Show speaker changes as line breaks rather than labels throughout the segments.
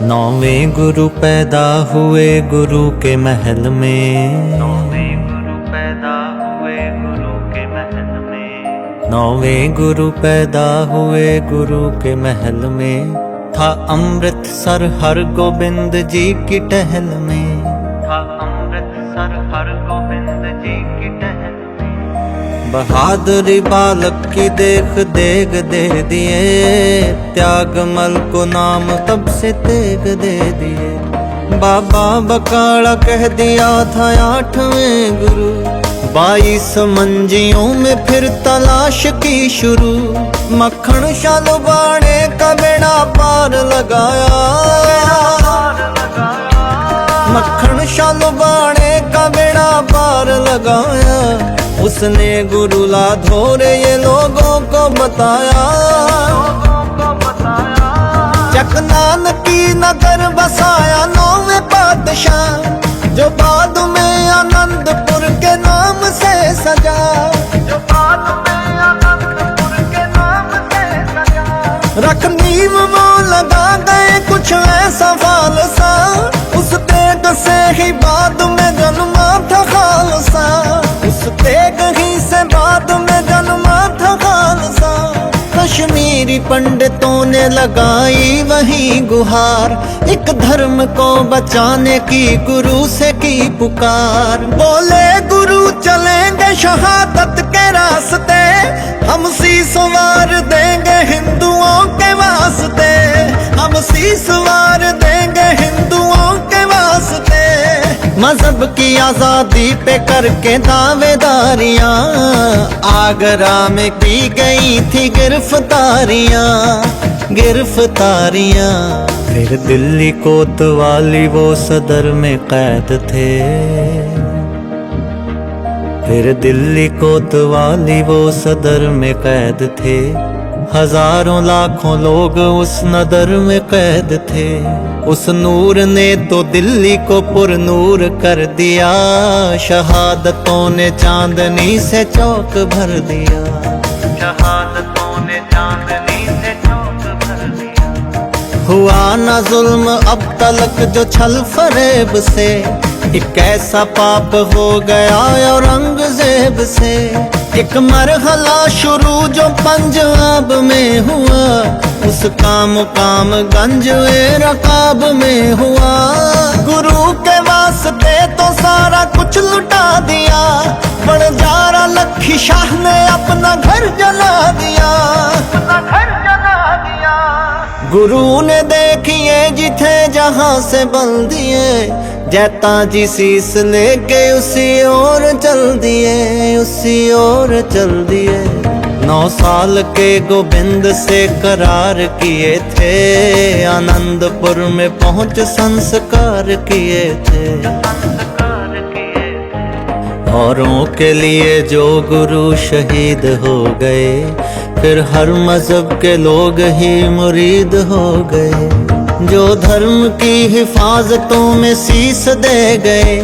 नौवें गुरु पैदा हुए गुरु के महल में नौवें गुरु पैदा हुए गुरु के महल में नौवें गुरु पैदा हुए गुरु के महल में था अमृतसर हर गोबिंद जी की टहल में था अमृतसर हर गोबिंद जी की टहल में बहादुरी बालक की देख देग दे दिए त्यागमल को नाम तब से तेग दे दिए बाबा बकाला कह दिया था आठवें गुरु बाईस मंजियों में फिर तलाश की शुरू मक्खन शालो बाणे का बेड़ा पार लगाया मक्खन शालो बाणे का बेड़ा पार लगाया उसने गुरु लाधोरे ये लोगों को बताया। चकनान की नगर बसाया नौवे बादशाह, जो बाद में आनंदपुर के नाम से सजा। जो बाद में आनंदपुर के नाम से सजा रख नींव कश्मीरी पंडितों ने लगाई वही गुहार। एक धर्म को बचाने की गुरु से की पुकार। बोले, गुरु, चलेंगे शहादत के रास्ते। हम शीशवार देंगे हिंदुओं के वास्ते। हम शीशवार मज़हब की आज़ादी पे करके दावेदारियाँ। आगरा में की गई थी गिरफ्तारियाँ गिरफ्तारियाँ। फिर दिल्ली कोतवाली वो सदर में कैद थे। फिर दिल्ली कोतवाली वो सदर में कैद थे। हज़ारों लाखों लोग उस नदर में कैद थे। उस नूर ने तो दिल्ली को पुरनूर कर दिया। शहादतों ने चांदनी से चौक भर दिया। शहादतों ने चांदनी से चौक भर दिया। हुआ ना जुल्म अब तलक जो छल फरेब से। एक ऐसा पाप हो गया और औरंगज़ेब से। एक मरहला शुरू जो पंजाब में हुआ उस काम काम गंज रकाब में हुआ गुरु के वास्ते तो सारा कुछ लुटा दिया बड़जारा लखी शाह ने अपना घर जला दिया अपना घर जला दिया गुरु ने देखिए जिथे जहाँ से बल दिए। जैता जी शीस लेके उसी ओर चल दिए, उसी ओर चल दिए। नौ साल के गोविंद से करार किए थे, आनंदपुर में पहुँच संस्कार किए थे। औरों के लिए जो गुरु शहीद हो गए, फिर हर मज़हब के लोग ही मुरीद हो गए। जो धर्म की हिफाजतों में शीस दे गए,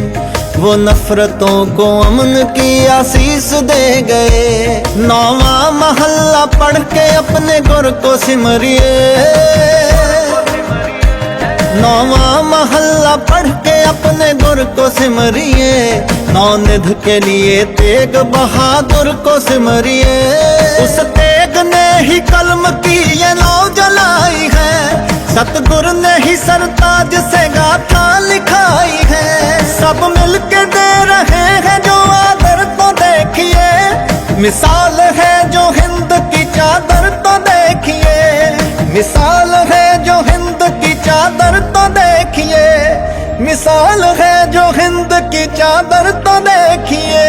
वो नफरतों को अमन की आशीष दे गए। नौवा महल्ला पढ़ के अपने गुर को सिमरिए। नौवा महल्ला पढ़ के अपने गुर को सिमरिए। नौ निध के लिए तेग बहादुर को सिमरिए। उस तेग ने ही कलम की सतगुरु ने ही सरताज से गाथा लिखाई है। सब मिलके दे रहे हैं जो आदर तो देखिए। मिसाल है जो हिंद की चादर तो देखिए। मिसाल है जो हिंद की चादर तो देखिए। मिसाल है जो हिंद की चादर तो देखिए।